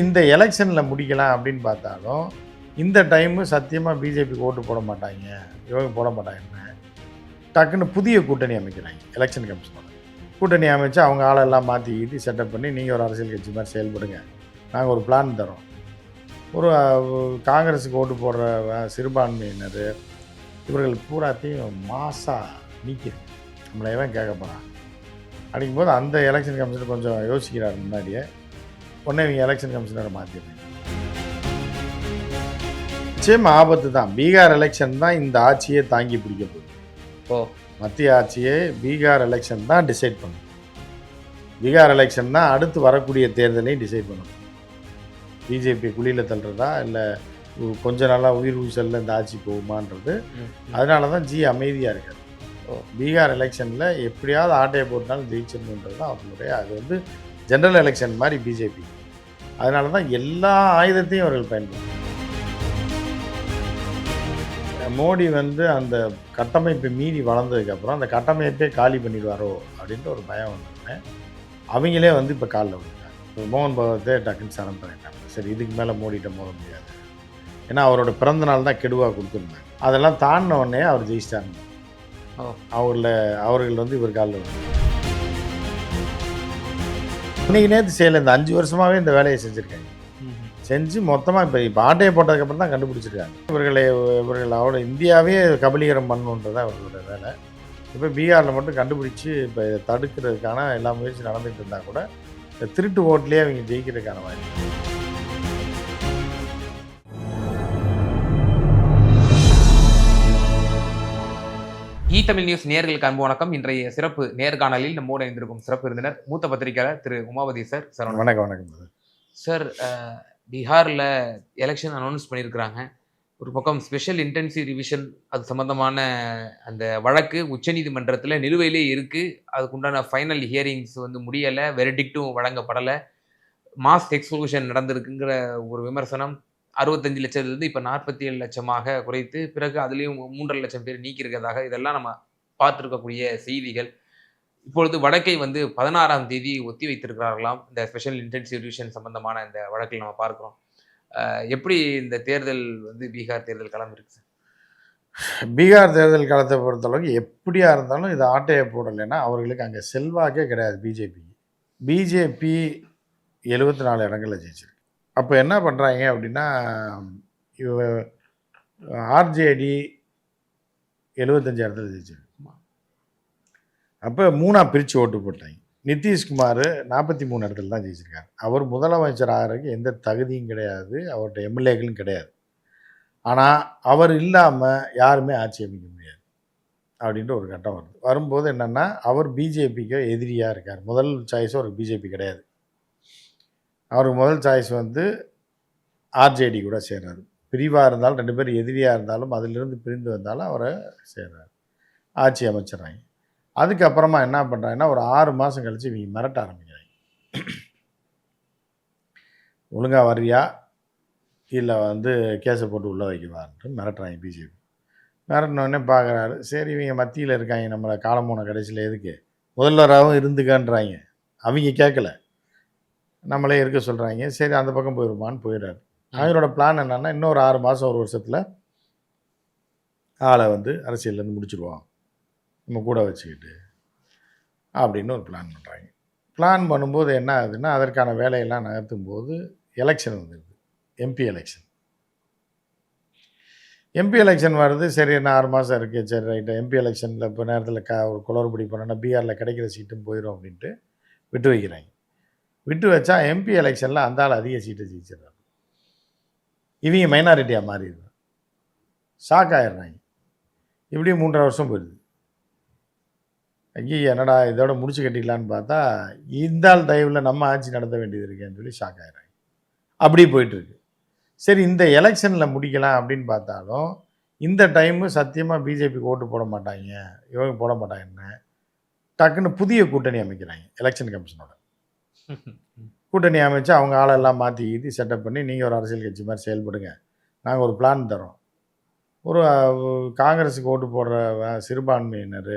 இந்த எலெக்ஷனில் முடிக்கலாம் அப்படின்னு பார்த்தாலும் இந்த டைமு சத்தியமாக பிஜேபிக்கு ஓட்டு போட மாட்டாங்க. இவங்க போட மாட்டாங்கன்னு டக்குன்னு புதிய கூட்டணி அமைக்கிறாங்க எலெக்ஷன் கமிஷனோட கூட்டணி அமைச்சு அவங்க ஆளெல்லாம் மாற்றிக்கிட்டு செட்டப் பண்ணி நீங்கள் ஒரு அரசியல் கட்சி மாதிரி செயல்படுங்க. நாங்கள் ஒரு பிளான் தரோம். ஒரு காங்கிரஸுக்கு ஓட்டு போடுற சிறுபான்மையினர் இவர்கள் பூராத்தையும் மாசாக நீக்கிறேன். நம்மளை கேட்க போகிறான் அப்படிங்கும்போது அந்த எலெக்ஷன் கமிஷன் கொஞ்சம் யோசிக்கிறார் முன்னாடியே. உடனே இவங்க எலெக்ஷன் கமிஷனரை மாற்றிடுறீங்க நிச்சயம் ஆபத்து தான். பீகார் எலெக்ஷன் தான் இந்த ஆட்சியை தாங்கி பிடிக்க போகுது. ஓ. மத்திய ஆட்சியை பீகார் எலெக்ஷன் தான் டிசைட் பண்ணும். பீகார் எலெக்ஷன் தான் அடுத்து வரக்கூடிய தேர்தலையும் டிசைட் பண்ணும். பிஜேபி குழியில் தள்ளுறதா? இல்லை கொஞ்ச நாளாக உயிர் ஊசலில் இந்த ஆட்சி போகுமான்றது. அதனால தான் ஜி அமைதியாக இருக்காரு. ஓ. பீகார் எலெக்ஷனில் எப்படியாவது ஆட்டையை போட்டாலும் ஜெயிச்சிடணுன்றது தான் அவர்களுடைய அது வந்து ஜெனரல் எலெக்ஷன் மாதிரி பிஜேபி அதனால தான் எல்லா ஆயுதத்தையும் அவர்கள் பயன்படுத்தும் மோடி வந்து அந்த கட்டமைப்பை மீறி வளர்ந்ததுக்கப்புறம் அந்த கட்டமைப்பே காலி பண்ணிடுவாரோ அப்படின்ற ஒரு பயம் வந்தோடனே அவங்களே வந்து இப்போ காலில் இப்போ மோகன் பகவத்தே டக்குன்னு சரண்டர் ஆகிட்டாங்க சரி இதுக்கு மேலே மோடிட்ட மோத முடியாது. ஏன்னா அவரோட பிறந்த நாள் தான் கெடுவாக கொடுத்துருந்தாங்க. அதெல்லாம் தாண்டின உடனே அவர் ஜெயிச்சிட்டாங்க. அவரில் அவர்கள் வந்து இவர் காலில் விழுந்தாங்க இன்னைக்கு நேற்று செய்யலை இந்த அஞ்சு வருஷமாகவே இந்த வேலையை செஞ்சுருக்காங்க. செஞ்சு மொத்தமாக இப்போ இப்போ ஆட்டையை போட்டதுக்கப்புறம் தான் கண்டுபிடிச்சிருக்காங்க. இவர்களை இவர்கள் அவரோட இந்தியாவே கபலீகரம் பண்ணணுன்றது தான் வேலை. இப்போ பீகாரில் மட்டும் கண்டுபிடிச்சி இப்போ இதை தடுக்கிறதுக்கான எல்லா முயற்சியும் நடந்துகிட்டு இருந்தால் கூட இந்த திருட்டு ஓட்லேயே அவங்க ஜெயிக்கிறதுக்கான வாய்ப்பு இ தமிழ் நியூஸ் நேர்களுக்கு அன்பு வணக்கம். இன்றைய சிறப்பு நேர்காணலில் நம்மோடு இணைந்திருக்கும் சிறப்பு விருந்தினர் மூத்த பத்திரிகையாளர் திரு உமாபதி சார் சார் வணக்கம். வணக்கம் சார் பீகார்ல எலெக்ஷன் அனௌன்ஸ் பண்ணியிருக்கிறாங்க ஒரு பக்கம் ஸ்பெஷல் இன்டென்சிவ் ரிவிஷன் அது சம்பந்தமான அந்த வழக்கு உச்சநீதிமன்றத்தில் நிலுவையிலே இருக்கு. அதுக்குண்டான ஃபைனல் ஹியரிங்ஸ் வந்து முடியலை வெரடிக்டும் வழங்கப்படலை. மாஸ் எக்ஸ்க்ளூஷன் நடந்திருக்குங்கிற ஒரு விமர்சனம் அறுபத்தஞ்சு லட்சத்துலேருந்து இப்போ நாற்பத்தி ஏழு லட்சமாக குறைத்து பிறகு அதுலேயும் மூன்றரை லட்சம் பேர் நீக்கியிருக்கிறதாக இதெல்லாம் நம்ம பார்த்துருக்கக்கூடிய செய்திகள். இப்பொழுது வழக்கை வந்து பதினாறாம் தேதி ஒத்தி வைத்திருக்கிறார்களாம். இந்த ஸ்பெஷல் இன்டென்சிவ் டிவிஷன் சம்பந்தமான இந்த வழக்கில் நம்ம பார்க்குறோம். எப்படி இந்த தேர்தல் வந்து பீகார் தேர்தல் களம் இருக்கு சார்? பீகார் தேர்தல் காலத்தை பொறுத்தளவுக்கு எப்படியா இருந்தாலும் இது ஆட்டையை போடலைன்னா அவர்களுக்கு அங்கே செல்வாக்கே கிடையாது பிஜேபி பிஜேபி எழுபத்தி நாலு இடங்களில் ஜெயிச்சிருக்கு. அப்போ என்ன பண்ணுறாங்க அப்படின்னா இவ ஆர்ஜேடி எழுபத்தஞ்சாயிரத்தில் இடத்துல அப்போ மூணாக பிரித்து ஓட்டு போட்டாங்க. நிதிஷ்குமார் நாற்பத்தி மூணு இடத்துல தான் ஜெயிச்சிருக்காரு. அவர் முதலமைச்சர் ஆகிறதுக்கு எந்த தகுதியும் கிடையாது. அவர்கிட்ட எம்எல்ஏக்களும் கிடையாது. ஆனால் அவர் இல்லாமல் யாருமே ஆட்சி அமைக்க முடியாது அப்படின்ற ஒரு கட்டம் வருது. வரும்போது என்னென்னா அவர் பிஜேபிக்கு எதிரியாக இருக்கார். முதல் சாய்ஸும் அவருக்கு பிஜேபி கிடையாது. அவருக்கு முதல் சாய்ஸ் வந்து ஆர்ஜேடி கூட சேர்றாரு. பிரிவாக இருந்தாலும் ரெண்டு பேரும் எதிரியாக இருந்தாலும் அதிலிருந்து பிரிந்து வந்தாலும் அவரை சேர்றாரு. ஆட்சி அமைச்சிடறாங்க அதுக்கப்புறமா என்ன பண்ணுறாங்கன்னா ஒரு ஆறு மாதம் கழித்து இவங்க மிரட்ட ஆரம்பிக்கிறாங்க. ஒழுங்கா வர்றியா? இல்லை வந்து கேஸை போட்டு உள்ளே வைக்கவான்ட்டு மிரட்டுறாங்க பிஜேபி மிரட்டினோடனே பார்க்குறாரு சரி இவங்க மத்தியில் இருக்காங்க நம்மளை காலம் போன கடைசியில் எதுக்கு? முதல்வராகவும் இருந்துக்கன்றாங்க. அவங்க கேட்கல நம்மளே இருக்க சொல்கிறாங்க சரி அந்த பக்கம் போயிடுமான்னு போயிடுறாரு அவங்களோட பிளான் என்னன்னா இன்னொரு ஆறு மாதம் ஒரு வருஷத்தில் ஆளை வந்து அரசியல்லேருந்து முடிச்சிடுவோம் நம்ம கூட வச்சுக்கிட்டு அப்படின்னு ஒரு பிளான் பண்ணுறாங்க பிளான் பண்ணும்போது என்ன ஆகுதுன்னா அதற்கான வேலையெல்லாம் நகர்த்தும் போது எலெக்ஷன் வந்துடுது எம்பி எலெக்ஷன் எம்பி எலெக்ஷன் வருது. சரி என்ன ஆறு மாதம் இருக்குது சரி ரைட்டு எம்பி எலெக்ஷனில் இப்போ நேரத்தில் க ஒரு குளறுபடி பண்ணோன்னா பீகாரில் கிடைக்கிற சீட்டும் போயிடும் அப்படின்ட்டு விட்டு வைக்கிறாங்க. விட்டு வச்சா எம்பி எலெக்ஷனில் அந்த ஆள் அதிக சீட்டை ஜெயிச்சிடறாங்க இவங்க மைனாரிட்டியாக மாறிடுது ஷாக் ஆயிடுறாங்க. இப்படியும் மூன்றரை வருஷம் போயிடுது. ஐயோ என்னடா இதோட முடிச்சு கட்டிக்கலான்னு பார்த்தா இந்த ஆள் தயவில் நம்ம ஆட்சி நடத்த வேண்டியது இருக்கேன்னு சொல்லி ஷாக் ஆகிறாங்க அப்படி போயிட்டுருக்கு. சரி இந்த எலெக்ஷனில் முடிக்கலாம் அப்படின்னு பார்த்தாலும் இந்த டைமு சத்தியமாக பிஜேபிக்கு ஓட்டு போட மாட்டாங்க. இவங்க போட மாட்டாங்கன்னு டக்குன்னு புதிய கூட்டணி அமைக்கிறாங்க. எலெக்ஷன் கமிஷனோட கூட்டணி அமைச்சு அவங்க ஆளெல்லாம் மாற்றிக்கிட்டு செட்டப் பண்ணி நீங்கள் ஒரு அரசியல் கட்சி மாதிரி செயல்படுங்க. நாங்கள் ஒரு பிளான் தரோம். ஒரு காங்கிரஸுக்கு ஓட்டு போடுற சிறுபான்மையினர்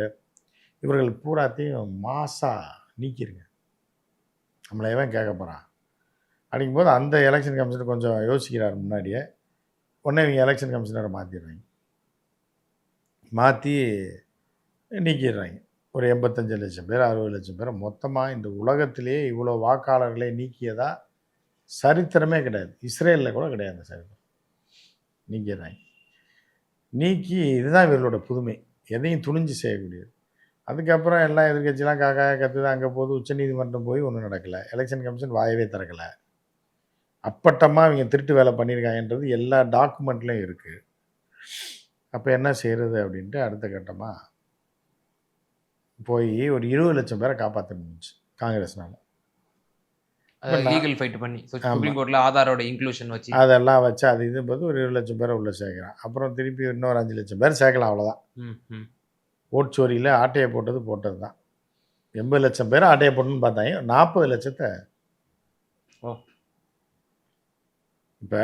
இவர்கள் பூராத்தையும் மாசாக நீக்கிருங்க. நம்மளை எவன் கேட்க போகிறான் அப்படிங்கும்போது அந்த எலெக்ஷன் கமிஷனர் கொஞ்சம் யோசிக்கிறார் முன்னாடியே. உடனே இவங்க எலெக்ஷன் கமிஷனரை மாற்றிடுறாங்க மாற்றி நீக்கிடுறாங்க. ஒரு எண்பத்தஞ்சு லட்சம் பேர் அறுபது லட்சம் பேர் மொத்தமாக இந்த உலகத்திலேயே இவ்வளோ வாக்காளர்களை நீக்கியதா சரித்திரமே கிடையாது. இஸ்ரேலில் கூட கிடையாது அந்த சரித்திரம். நீக்கியதாங்க நீக்கி இதுதான் இவர்களோட புதுமை. எதையும் துணிஞ்சு செய்யக்கூடியது. அதுக்கப்புறம் எல்லா எதிர்கட்சிலாம் காக்கா கத்துது அங்கே போது உச்சநீதிமன்றம் போய் ஒன்றும் நடக்கலை. எலெக்ஷன் கமிஷன் வாயவே திறக்கலை. அப்பட்டமாக இவங்க திருட்டு வேலை பண்ணியிருக்காங்கன்றது எல்லா டாக்குமெண்ட்லையும் இருக்குது அப்போ என்ன செய்கிறது அப்படின்ட்டு அடுத்த கட்டமாக போய் ஒரு இருபது லட்சம் பேரை காப்பாற்ற முடிஞ்சுச்சு காங்கிரஸ்னால. லீகல் ஃபைட் பண்ணி. ஸோ ஆமா. சுப்ரீம் கோர்ட்ல ஆதாரோட இன்க்ளூஷன் வச்சு. அதெல்லாம் வச்சு அது இது போது ஒரு இருபது லட்சம் பேரை உள்ளே சேர்க்குறான். அப்புறம் திருப்பி இன்னொரு அஞ்சு லட்சம் பேர் சேர்க்கலாம் அவ்வளோதான். ஓட்சோரியில் ஆட்டையை போட்டது போட்டது தான் எண்பது லட்சம் பேர் ஆட்டையை போட்டுன்னு பார்த்தாங்க. நாற்பது லட்சத்தை ஓ. இப்போ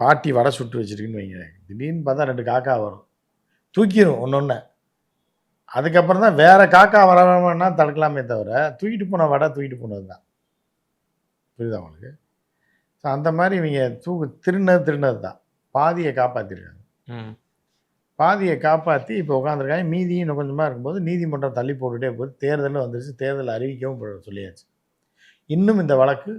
பாட்டி வடை சுட்டு வச்சிருக்குன்னு வைங்க. திடீர்னு பார்த்தா ரெண்டு காக்கா வரும். தூக்கிடும் ஒன்று ஒன்று அதுக்கப்புறம் தான் வேற காக்கா வரவேன்னா தடுக்கலாமே தவிர தூக்கிட்டு போன வடை தூக்கிட்டு போனது தான் புரியுதா உங்களுக்கு? ஸோ அந்த மாதிரி இவங்க தூக்கு திருநது திருநது தான் பாதியை காப்பாற்றிருக்காங்க ம். பாதியை காப்பாற்றி இப்போ உட்காந்துருக்காங்க மீதியும் இன்னும் கொஞ்சமாக இருக்கும்போது நீதிமன்றம் தள்ளி போட்டுட்டே போகுது தேர்தலும் வந்துருச்சு. தேர்தல் அறிவிக்கவும் சொல்லியாச்சு. இன்னும் இந்த வழக்கு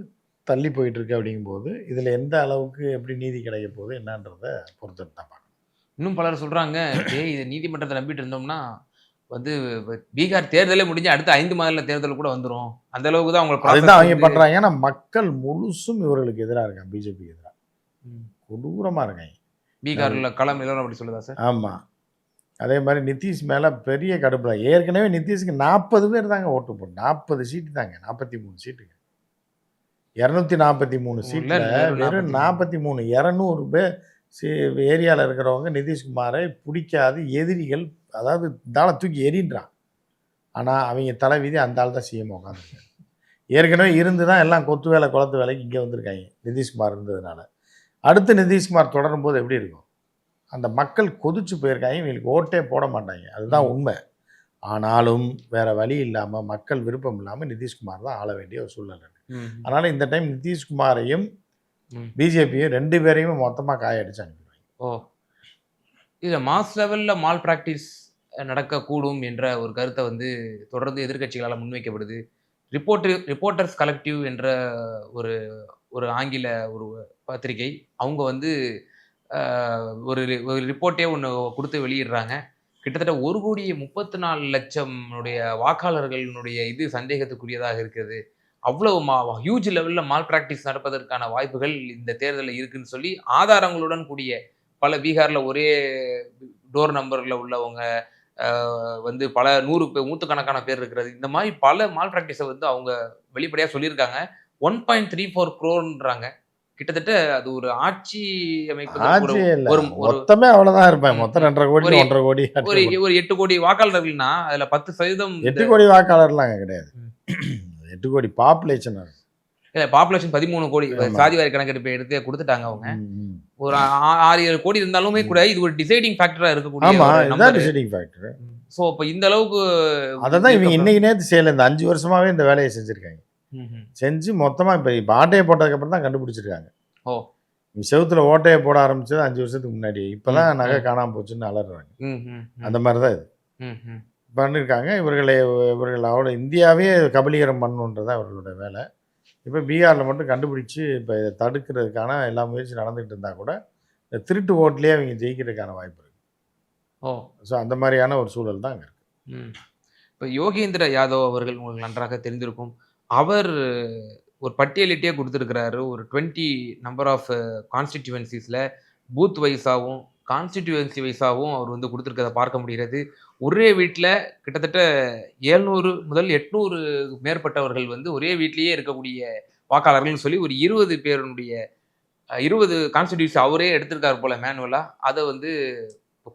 தள்ளி போயிட்டு இருக்கு அப்படிங்கும்போது இதில் எந்த அளவுக்கு எப்படி நீதி கிடைக்க போகுது என்னன்றதை பொறுத்துட்டு தான் பார்க்கணும். இன்னும் பலர் சொல்றாங்க டேய் இது நீதிமன்றத்தை நம்பிட்டு இருந்தோம்னா வந்து பீகார் தேர்தலே முடிஞ்சு அடுத்த ஐந்து மாநில தேர்தல் கூட வந்துரும். அந்த அளவுக்கு தான் அவங்க அதுதான் அவங்க பண்ணுறாங்க ஏன்னா மக்கள் முழுசும் இவர்களுக்கு எதிராக இருக்காங்க. பிஜேபிக்கு எதிராக. கொடூரமாக இருக்காங்க. பீகார்ல களம் நிலவரம் அப்படி சொல்லுதா சார்? ஆமாம் அதே மாதிரி நிதிஷ் மேலே பெரிய கடுப்பில். ஏற்கனவே நிதிஷ்க்கு நாற்பது பேர் தாங்க ஓட்டு போட்டு நாற்பது சீட்டு தாங்க நாற்பத்தி மூணு சீட்டுங்க. இரநூத்தி நாற்பத்தி மூணு இல்ல, சீட்டில் வெறும் வெறும் நாற்பத்தி மூணு. இரநூறு பேர் ஏரியாவில் இருக்கிறவங்க நிதிஷ்குமாரை பிடிக்காது எதிரிகள் அதாவது தாளை தூக்கி எறின்றான் ஆனால் அவங்க தலைவிதி அந்த ஆள் தான் சிஎம் உட்காந்துருக்காங்க ஏற்கனவே இருந்து தான் எல்லாம் கொத்து வேலை குளத்து வேலைக்கு இங்கே வந்திருக்காங்க. நிதிஷ்குமார் இருந்ததுனால. அடுத்து நிதிஷ்குமார் தொடரும் போது எப்படி இருக்கும்? அந்த மக்கள் கொதிச்சு போயிருக்காங்க. இவங்களுக்கு ஓட்டே போட மாட்டாங்க. அதுதான் உண்மை. ஆனாலும் வேற வழி இல்லாமல் மக்கள் விருப்பம் இல்லாமல் நிதிஷ்குமார் தான் ஆள வேண்டிய ஒரு சூழ்நிலை. அதனால இந்த டைம் நிதிஷ்குமாரையும். பிஜேபியும் ரெண்டு பேரையுமே மொத்தமாக காயடிச்சு அனுப்பிடுவாங்க. ஓ. இதுல மாஸ் லெவல்ல மால் பிராக்டிஸ் நடக்கக்கூடும் என்ற ஒரு கருத்தை வந்து தொடர்ந்து எதிர்க்கட்சிகளால் முன்வைக்கப்படுது. ரிப்போர்ட்டு ரிப்போர்ட்டர்ஸ் கலெக்டிவ் என்ற ஒரு ஒரு ஆங்கில ஒரு பத்திரிகை அவங்க வந்து ஒரு ரி- ஒரு ரிப்போர்ட்டே ஒன்று கொடுத்து வெளியிடுறாங்க. கிட்டத்தட்ட ஒரு கோடி முப்பத்தி நாலு லட்சம் வாக்காளர்களுடைய இது சந்தேகத்துக்குரியதாக இருக்குது அவ்வளவு மா ஹியூஜ் லெவலில் மால் பிராக்டிஸ் நடப்பதற்கான வாய்ப்புகள் இந்த தேர்தலில் இருக்குன்னு சொல்லி ஆதாரங்களுடன் கூடிய பல பீகாரில் ஒரே டோர் நம்பரில் உள்ளவங்க வந்து பல நூறு பேர் நூற்றுக்கணக்கான பேர் இருக்கிறது. இந்த மாதிரி பல மால் ப்ராக்டிஸை வந்து அவங்க வெளிப்படையாக சொல்லியிருக்காங்க. ஒன் பாயிண்ட் த்ரீ ஃபோர் க்ரோன்றாங்க கிட்டத்தட்ட அது ஒரு ஆட்சி அமைப்பதற்கு ஒரு மொத்தமே அவ்வளோதான் இருப்பேன். மொத்தம் ரெண்டரை கோடி ஒன்றரை கோடி ஒரு ஒரு எட்டு கோடி வாக்காளர்கள்னா அதுல பத்து சதவீதம் எட்டு கோடி வாக்காளர்லாம் கிடையாது. எட்டு கோடி பாப்புலேஷன் பாப்புலேஷன் பதிமூணு கோடி ஆமா. சாதிவாரி கணக்கெடுப்பு எடுத்து கொடுத்துட்டாங்க அவங்க ஒரு ஆறு ஏழு கோடி இருந்தாலுமே கூட இது ஒரு டிசைடிங் ஃபேக்டரா இருக்கக்கூடிய. டிசைடிங் ஃபேக்டர் சோ அப்ப இந்த அளவுக்கு அதை தான் இவங்க இன்னைக்கு நேற்று செய்யல இந்த அஞ்சு வருஷமாவே இந்த வேலையை செஞ்சுருக்காங்க. செஞ்சு மொத்தமாக இப்போ இப்போ ஆட்டையை போட்டதுக்கப்புறம் தான் கண்டுபிடிச்சிருக்காங்க ஓ. செவுத்துல ஓட்டையை போட ஆரம்பிச்சது அஞ்சு வருஷத்துக்கு முன்னாடி இப்போ தான் ம், நகை. காணாமல் போச்சுன்னு அலறாங்க. அந்த மாதிரி தான் இது. பண்ணியிருக்காங்க இவர்களை இவர்களோட இந்தியாவே கபலீகரம் பண்ணணுன்றது அவர்களோட வேலை இப்போ பீகாரில் மட்டும் கண்டுபிடிச்சு இப்போ இதை தடுக்கிறதுக்கான எல்லா முயற்சி நடந்துகிட்டு இருந்தால் கூட இந்த திருட்டு ஓட்லேயே அவங்க ஜெயிக்கிறதுக்கான வாய்ப்பு இருக்குது ஓ. ஸோ அந்த மாதிரியான ஒரு சூழல் தான் அங்கே இருக்குது ம். இப்ப யோகேந்திர யாதவ் அவர்கள் உங்களுக்கு நன்றாக தெரிந்திருக்கும். அவர் ஒரு பட்டியலிட்டே கொடுத்துருக்கிறாரு. ஒரு டுவெண்ட்டி நம்பர் ஆஃப் கான்ஸ்டிடியூவன்சிஸில் பூத் வைஸாகவும் கான்ஸ்டிடியூவன்சி வைஸாகவும் அவர் வந்து கொடுத்துருக்கதை பார்க்க முடிகிறது. ஒரே வீட்டில் கிட்டத்தட்ட ஏழ்நூறு முதல் எட்நூறு மேற்பட்டவர்கள் வந்து ஒரே வீட்லேயே இருக்கக்கூடிய வாக்காளர்கள்னு சொல்லி ஒரு இருபது பேருடைய இருபது கான்ஸ்டிடியூன்சி அவரே எடுத்திருக்காரு போல மேனுவலாக அதை வந்து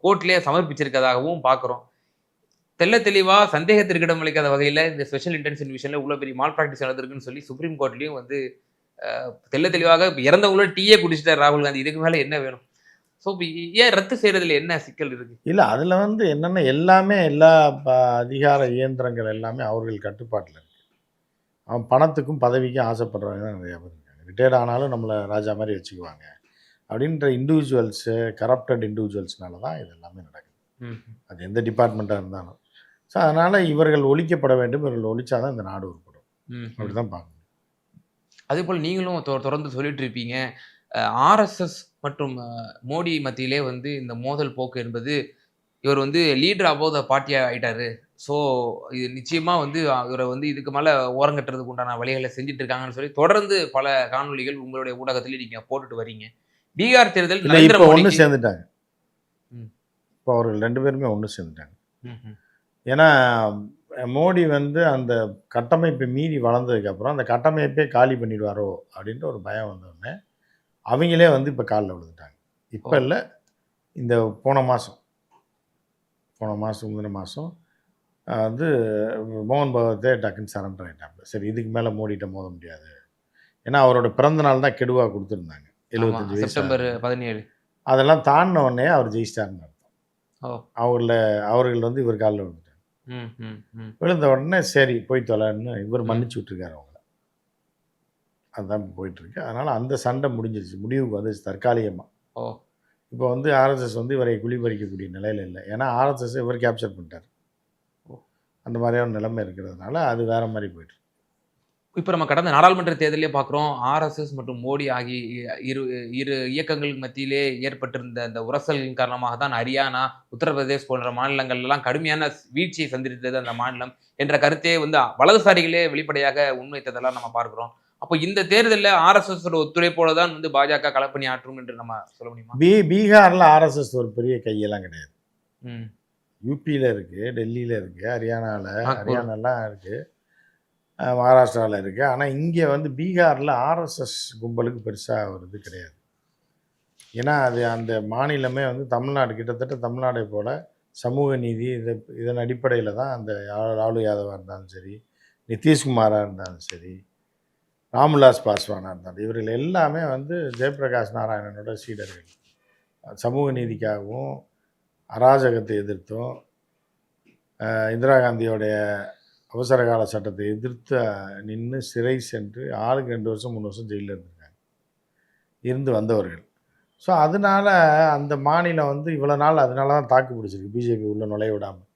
கோர்ட்லேயே சமர்ப்பிச்சிருக்கதாகவும் பார்க்குறோம். தெள்ள தெளிவாக சந்தேகத்திற்கு அளிக்காத வகையில் இந்த ஸ்பெஷல் இன்டென்ஷன் விஷயம்ல இவ்வளோ பெரிய மால் ப்ராக்டிஸ் நடந்திருக்குன்னு சொல்லி சுப்ரீம் கோர்ட்லேயும் வந்து தெல்ல தெள்ள தெளிவாக இறந்தவங்களோட டீயே குடிச்சிட்டார் ராகுல் காந்தி. இதுக்கு மேலே என்ன வேணும்? ஸோ ஏன் ரத்து செய்யறதுல என்ன சிக்கல் இருக்கு? இல்லை அதில் வந்து என்னென்ன எல்லாமே எல்லா அதிகார இயந்திரங்கள் எல்லாமே அவர்கள் கட்டுப்பாட்டில் இருக்கு. அவன் பணத்துக்கும் பதவிக்கும் ஆசைப்படுறவங்க தான் நிறைய பேர் இருக்காங்க. ரிட்டையர்ட் ஆனாலும் நம்மளை ராஜா மாதிரி வச்சுக்குவாங்க. அப்படின்ற இண்டிவிஜுவல்ஸு கரப்டட் இண்டிவிஜுவல்ஸ்னால தான் இது எல்லாமே நடக்குது. ம் அது எந்த டிபார்ட்மெண்ட்டாக இருந்தாலும். ஸோ அதனால் இவர்கள் ஒழிக்கப்பட வேண்டும். இவர்கள் ஒழிச்சாதான் இந்த நாடு உருப்படும். ம் அப்படி தான் பார்க்கணும் அதே போல் நீங்களும் தொடர்ந்து சொல்லிட்டு இருப்பீங்க. ஆர்எஸ்எஸ் மற்றும் மோடி மத்தியிலே வந்து இந்த மோதல் போக்கு என்பது இவர் வந்து லீடர் அபோவ் த பார்ட்டியா ஆயிட்டாரு ஸோ இது நிச்சயமா வந்து இவரை வந்து இதுக்கு மேல ஓரங்கட்டுறதுக்கு உண்டான வழிகளை செஞ்சுட்டு இருக்காங்கன்னு சொல்லி தொடர்ந்து பல காணொளிகள் உங்களுடைய ஊடகத்திலே நீங்க போட்டுட்டு வரீங்க பீகார் தேர்தல் நரேந்திர ஒன்று சேர்ந்துட்டாங்க. இப்போ அவர்கள் ரெண்டு பேருமே ஒன்று சேர்ந்துட்டாங்க. ஏன்னா மோடி வந்து அந்த கட்டமைப்பை மீறி வளர்ந்ததுக்கப்புறம் அந்த கட்டமைப்பே காலி பண்ணிடுவாரோ அப்படின்ற ஒரு பயம் வந்தோடனே அவங்களே வந்து இப்போ காலில் விழுந்துட்டாங்க. இப்போ. இல்லை இந்த போன மாதம் போன மாதம் முந்தின மாதம் வந்து மோகன் பகவத்தே டக்குன்னு சரண்டர் ஆகிட்டாங்க சரி இதுக்கு மேலே மோடிட்ட மோத முடியாது. ஏன்னா அவரோட பிறந்த நாள் தான் கெடுவாக கொடுத்துருந்தாங்க. எழுபத்தஞ்சு செப்டம்பர். பதினேழு. அதெல்லாம் தாண்டின உடனே அவர் ஜெயிச்சிட்டாருன்னு அர்த்தம். அவரில் அவர்கள் வந்து இவர் காலில் விழுந்துட்டாங்க. விழுந்த உடனே சரி போய் தொலைன்னு இவர். மன்னிச்சு விட்டுருக்காரு அதுதான் இப்போ போயிட்டுருக்கு. அதனால் அந்த சண்டை முடிஞ்சிருச்சு. முடிவுக்கு வந்துச்சு தற்காலிகமாக ஓ. இப்போ வந்து ஆர்எஸ்எஸ் வந்து இவரை குளிபறிக்கக்கூடிய நிலையில் இல்லை. ஏன்னா ஆர்எஸ்எஸ் இவர் கேப்சர் பண்ணிட்டார். ஓ. அந்த மாதிரியான நிலைமை இருக்கிறதுனால அது வேற மாதிரி போயிட்டு இப்போ நம்ம கடந்த நாடாளுமன்ற தேர்தலே பார்க்குறோம். ஆர்எஸ்எஸ் மற்றும் மோடி ஆகிய இரு இரு இயக்கங்களுக்கு மத்தியிலே ஏற்பட்டிருந்த அந்த உரசலின் காரணமாக தான் ஹரியானா உத்தரப்பிரதேஷ் போன்ற மாநிலங்கள் எல்லாம் கடுமையான வீழ்ச்சியை சந்தித்தது அந்த மாநிலம் என்ற கருத்தே வந்து வலதுசாரிகளே வெளிப்படையாக முன்வைத்ததெல்லாம் நம்ம பார்க்கிறோம். அப்போ இந்த தேர்தலில் ஆர்எஸ்எஸ் ஒத்துழைப்போட தான் வந்து பாஜக களப்பணி ஆற்றும் என்று நம்ம சொல்ல முடியுமா? பீ பீகாரில் ஆர்எஸ்எஸ் ஒரு பெரிய கையெல்லாம் கிடையாது. யூபியில் இருக்குது டெல்லியில் இருக்குது ஹரியானாவில். ஹரியானாலாம் இருக்குது மகாராஷ்டிராவில் இருக்குது ஆனால் இங்கே வந்து பீகாரில் ஆர்எஸ்எஸ் கும்பலுக்கு பெருசாக ஒரு இது கிடையாது. ஏன்னா அது அந்த மாநிலமே வந்து தமிழ்நாடு கிட்டத்தட்ட தமிழ்நாடை போல் சமூக நீதி இது இதன் அடிப்படையில் தான் அந்த லாலு யாதவாக இருந்தாலும் சரி நிதிஷ்குமாராக இருந்தாலும் சரி ராம்விலாஸ் பாஸ்வானாக இருந்தார். இவர்கள் எல்லாமே வந்து ஜெயபிரகாஷ் நாராயணனோட சீடர்கள். சமூக நீதிக்காகவும் அராஜகத்தை எதிர்த்தும் இந்திரா காந்தியோடைய அவசர கால சட்டத்தை எதிர்த்து நின்று சிறை சென்று ஆளுக்கு ரெண்டு வருஷம் மூணு வருஷம் ஜெயிலில் இருந்திருக்காங்க. இருந்து வந்தவர்கள். ஸோ அதனால அந்த மாநிலம் வந்து இவ்வளோ நாள் அதனால தான் தாக்கு பிடிச்சிருக்கு. பிஜேபி உள்ளே நுழைய விடாமல்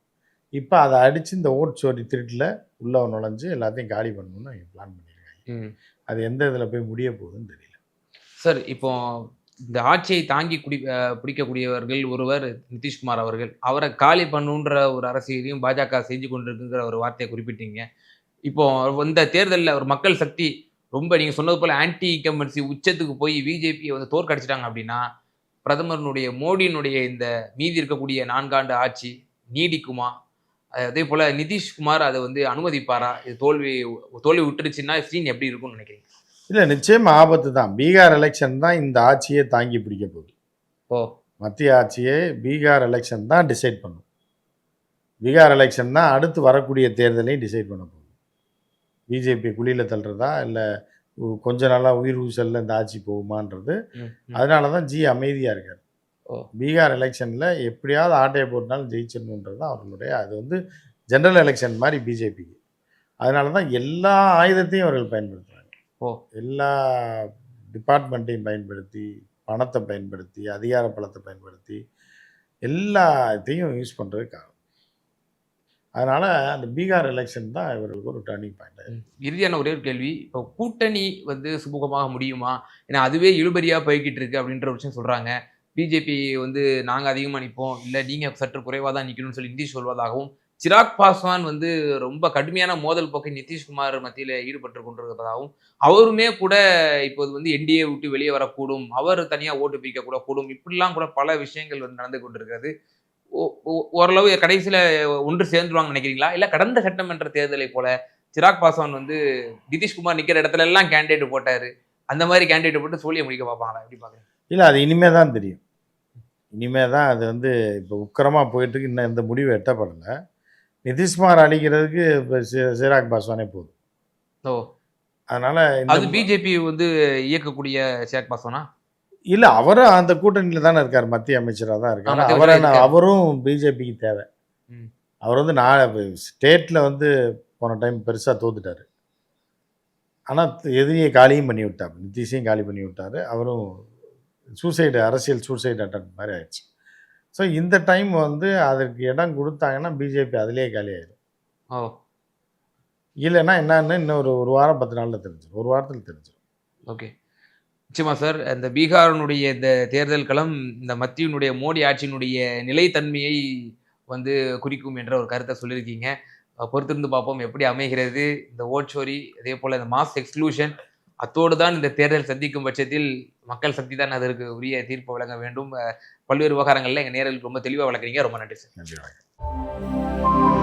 இப்போ அதை அடித்து இந்த ஓட் சோரி திருட்டில் உள்ளே நுழைஞ்சு எல்லாத்தையும் காலி பண்ணணும்னு பிளான் பண்ணி அது எந்த இதில் போய் முடிய போகுதுன்னு தெரியல. சார் இப்போ இந்த ஆட்சியை தாங்கி குடி பிடிக்கக்கூடியவர்கள் ஒருவர் நிதிஷ்குமார் அவர்கள். அவரை காலி பண்ணுன்ற ஒரு அரசியலையும் பாஜக செஞ்சு கொண்டிருக்குங்கிற ஒரு வார்த்தையை குறிப்பிட்டீங்க. இப்போ இந்த தேர்தலில் ஒரு மக்கள் சக்தி ரொம்ப நீங்க சொன்னது போல ஆன்டி இன்கம்பன்சி உச்சத்துக்கு போய் பிஜேபியை வந்து தோற்கடிச்சிட்டாங்க அப்படின்னா பிரதமருடைய மோடியினுடைய இந்த மீதி இருக்கக்கூடிய நான்காண்டு ஆட்சி நீடிக்குமா? அதே போல நிதிஷ்குமார் அதை வந்து அனுமதிப்பாரா? இது தோல்வி தோல்வி விட்டுருச்சுன்னா சீன் எப்படி இருக்கும்னு நினைக்கிறீங்க? இல்லை நிச்சயம் ஆபத்து தான். பீகார் எலெக்ஷன் தான் இந்த ஆட்சியை தாங்கி பிடிக்க போகுது. ஓ. மத்திய ஆட்சியை பீகார் எலெக்ஷன் தான் டிசைட் பண்ணும். பீகார் எலெக்ஷன் தான் அடுத்து வரக்கூடிய தேர்தலையும் டிசைட் பண்ண போகுது. பிஜேபி குழியில் தள்ளுறதா? இல்லை கொஞ்ச நாளாக உயிர் ஊசலில் இந்த ஆட்சி போகுமான்றது. அதனால தான் ஜி அமைதியாக இருக்கார். பீகார் எலெக்ஷனில் எப்படியாவது ஆட்டையை போட்டாலும் ஜெயிச்சிடணுன்றது தான் அவர்களுடைய அது வந்து ஜெனரல் எலெக்ஷன் மாதிரி பிஜேபிக்கு அதனால தான் எல்லா ஆயுதத்தையும் அவர்கள் பயன்படுத்துகிறாங்க ஓ. எல்லா டிபார்ட்மெண்ட்டையும் பயன்படுத்தி பணத்தை பயன்படுத்தி அதிகார பலத்தை பயன்படுத்தி எல்லாத்தையும் யூஸ் பண்ணுறது காரணம் அதனால் அந்த பீகார் எலெக்ஷன் தான் இவர்களுக்கு ஒரு டர்னிங் பாயிண்ட். இறுதியான ஒரே ஒரு கேள்வி இப்போ கூட்டணி வந்து சுமூகமாக முடியுமா? ஏன்னா அதுவே இழுபறியா போய்கிட்டு இருக்கு அப்படின்ற விஷயம் சொல்றாங்க. பிஜேபி வந்து நாங்கள் அதிகமாக நிற்போம் இல்லை நீங்கள் சற்று குறைவாக தான் நிற்கணும்னு சொல்லி நிதிஷ் சொல்வதாகவும் சிராக் பாஸ்வான் வந்து ரொம்ப கடுமையான மோதல் போக்கை நிதிஷ்குமார் மத்தியில் ஈடுபட்டு கொண்டிருப்பதாகவும் அவருமே கூட இப்போது வந்து என்டிஏ விட்டு வெளியே வரக்கூடும் அவர் தனியாக ஓட்டு பிரிக்க கூட கூடும் இப்படிலாம் கூட பல விஷயங்கள் வந்து நடந்து கொண்டிருக்கிறது. ஓரளவு கடைசியில் ஒன்று சேர்ந்துருவாங்க நினைக்கிறீங்களா? இல்லை கடந்த சட்டமன்ற தேர்தலை போல சிராக் பாஸ்வான் வந்து நிதிஷ்குமார் நிற்கிற இடத்துல எல்லாம் கேண்டிடேட் போட்டார். அந்த மாதிரி கேண்டிடேட் போட்டு சோழியை முடிக்க பார்ப்பாங்களா? எப்படி பார்க்குறேன் இல்லை அது இனிமே தான் தெரியும். இனிமே தான் அது வந்து இப்போ உக்கிரமாக போயிட்டுருக்கு. இன்னும் இந்த முடிவு எட்டப்படலை. நிதிஷ்குமார் அழிக்கிறதுக்கு இப்போ சி- சிராக் பாஸ்வானே போதும். ஓ. அதனால் அது பிஜேபி வந்து இயக்கக்கூடிய சிராக் பாஸ்வானா? இல்லை அவரும் அந்த கூட்டணியில் தானே இருக்கார். மத்திய அமைச்சராக தான் இருக்கார். அவரை இருக்காரு. அவரும் பிஜேபிக்கு தேவை. அவர் வந்து நான் ஸ்டேட்டில் வந்து போன டைம் பெருசாக தோத்துட்டார். ஆனால் எதிரியை காலியும் பண்ணி விட்டார். நிதிஷையும் காலி பண்ணி விட்டார். அவரும் சூசைடு அரசியல் சூசைடு அட்டன் மாதிரி ஆயிடுச்சு. ஸோ இந்த டைம் வந்து அதற்கு இடம் கொடுத்தாங்கன்னா பிஜேபி அதிலேயே காலி ஆயிடும் ஓ. இல்லைன்னா என்னன்னு இன்னும் ஒரு ஒரு வாரம் பத்து நாளில் தெரிஞ்சிடும் ஒரு வாரத்தில் தெரிஞ்சிடும் ஓகே. நிச்சயமா சார் இந்த பீகாரினுடைய இந்த தேர்தல் களம் இந்த மத்தியினுடைய மோடி ஆட்சியினுடைய நிலைத்தன்மையை வந்து குறிக்கும் என்ற ஒரு கருத்தை சொல்லியிருக்கீங்க. பொறுத்திருந்து பார்ப்போம் எப்படி அமைகிறது. இந்த ஓட்சோரி அதே போல் இந்த மாஸ் எக்ஸ்க்ளூஷன் அத்தோடு தான் இந்த தேர்தல் சந்திக்கும் பட்சத்தில் மக்கள் சக்தி தான் அதற்கு உரிய தீர்ப்பு வழங்க வேண்டும். பல்வேறு விவகாரங்களில் எங்கள் நேரில் ரொம்ப தெளிவாக வழங்குறீங்க ரொம்ப நன்றி சார். நன்றி வணக்கம்.